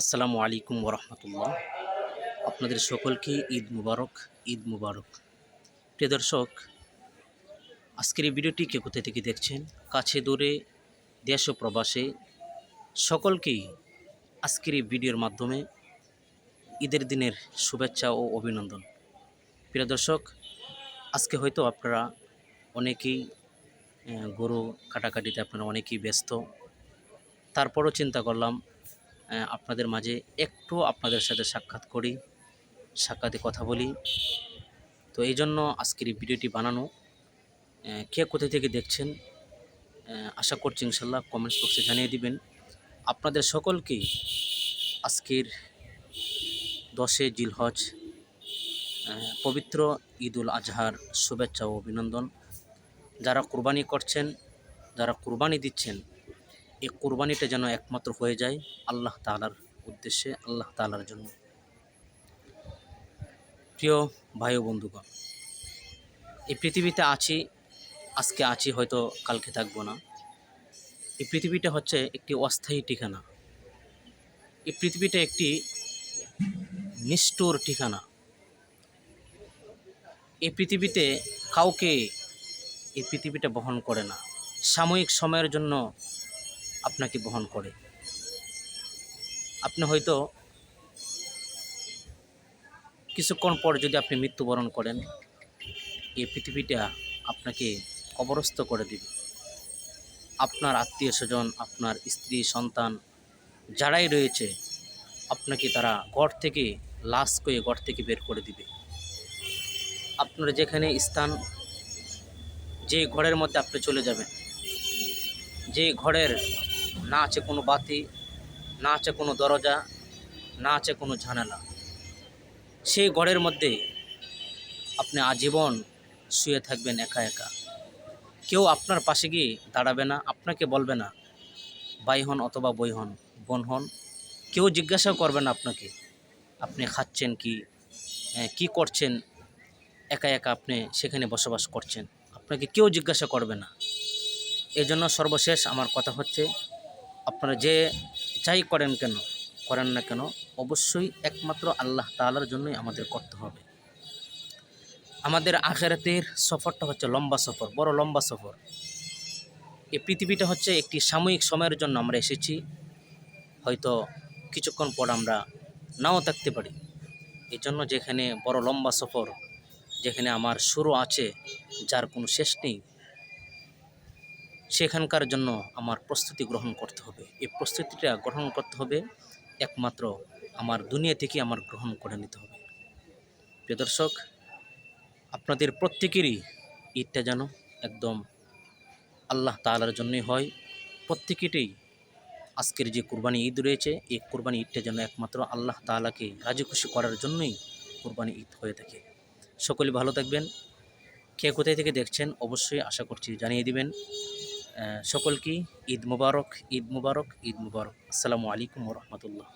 আসসালামু আলাইকুম ওরহমতুল্লাহ। আপনাদের সকলকে ঈদ মুবারক ঈদ মুবারক। প্রিয় দর্শক, আজকের এই ভিডিওটি কে কোথা থেকে দেখছেন? কাছে দূরে, দেশ ও প্রবাসে সকলকেই আজকের এই ভিডিওর মাধ্যমে ঈদের দিনের শুভেচ্ছা ও অভিনন্দন। প্রিয় দর্শক, আজকে হয়তো আপনারা অনেকেই গরু কাটাকাটিতে আপনারা অনেকেই ব্যস্ত। তারপরও চিন্তা করলাম আপনাদের মাঝে একটু আপনাদের সাথে সাক্ষাৎ করি, সাক্ষাতে কথা বলি। তো এই জন্য আজকের এই ভিডিওটি বানানো। কে কোথা থেকে দেখছেন আশা করছি ইনশাল্লাহ কমেন্টস বক্সে জানিয়ে দিবেন। আপনাদের সকলকেই আজকের দশে জিলহজ পবিত্র ঈদ উল আজহার শুভেচ্ছা ও অভিনন্দন। যারা কুরবানি করছেন, যারা কুরবানি দিচ্ছেন এই কোরবানিটা যেন একমাত্র হয়ে যায় আল্লাহ তালার উদ্দেশ্যে, আল্লাহ তালার জন্য। প্রিয় ভাই ও বন্ধুগণ, এই পৃথিবীতে আছি, আজকে আছি হয়তো কালকে থাকব না। এই পৃথিবীটা হচ্ছে একটি অস্থায়ী ঠিকানা। এই পৃথিবীটা একটি নিষ্ঠুর ঠিকানা। এই পৃথিবীতে কাউকে এই পৃথিবীটা বহন করে না। সাময়িক সময়ের জন্য আপনাকে বহন করে। আপনি হয়তো কিছুক্ষণ পর যদি আপনি মৃত্যুবরণ করেন, এই পৃথিবীটা আপনাকে কবরস্থ করে দিবে। আপনার আত্মীয় স্বজন, আপনার স্ত্রী, সন্তান যারাই রয়েছে, আপনাকে তারা ঘর থেকে, লাশ করে ঘর থেকে বের করে দিবে। আপনার যেখানে স্থান, যে ঘরের মধ্যে আপনি চলে যাবেন, যে ঘরের না আছে কোনো বাতি, না আছে কোনো দরজা, না আছে কোনো জানালা সেই ঘরের মধ্যে আপনি আজীবন শুয়ে থাকবেন একা একা। কেউ আপনার পাশে গিয়ে দাঁড়াবে না, আপনাকে বলবে না, ভাই হন অথবা বই হন, বোন হন। কেউ জিজ্ঞাসাও করবে না আপনাকে, আপনি খাচ্ছেন কি? কি করছেন? একা একা আপনি সেখানে বসবাস করছেন। আপনাকে কেউ জিজ্ঞাসা করবে না। এজন্য সর্বশেষ আমার কথা হচ্ছে আপনারা যে যাই করেন কেন, করেন না কেন, অবশ্যই একমাত্র আল্লাহ তাআলার জন্যই আমাদের করতে হবে। আমাদের আখেরাতের সফরটা হচ্ছে লম্বা সফর, বড় লম্বা সফর। এই পৃথিবীটা হচ্ছে একটি সাময়িক সময়ের জন্য আমরা এসেছি। হয়তো কিছুক্ষণ পর আমরা নাও থাকতে পারি। এই জন্য যেখানে বড় লম্বা সফর, যেখানে আমার শুরু আছে, যার কোনো শেষ নেই সেখানকার জন্য আমার প্রস্তুতি গ্রহণ করতে হবে। এই প্রস্তুতিটা গ্রহণ করতে হবে একমাত্র আমার দুনিয়া থেকে আমার গ্রহণ করে নিতে হবে। প্রিয় দর্শক, আপনাদের প্রত্যেকেরই ঈদটা যেন একদম আল্লাহ তালার জন্যই হয়। প্রত্যেকেটেই আজকের যে কুরবানি ঈদ রয়েছে এই কুরবানি ঈদটা যেন একমাত্র আল্লাহ তালাকে রাজি খুশি করার জন্যই কুরবানি ঈদ হয়ে থাকে। সকলে ভালো থাকবেন। কে কোথায় থেকে দেখছেন, অবশ্যই আশা করছি জানিয়ে দিবেন। সকলকে ঈদ মুবারক ঈদ মুবারক ঈদ মুবারক। আসসালামু আলাইকুম রহমতুল্লাহ।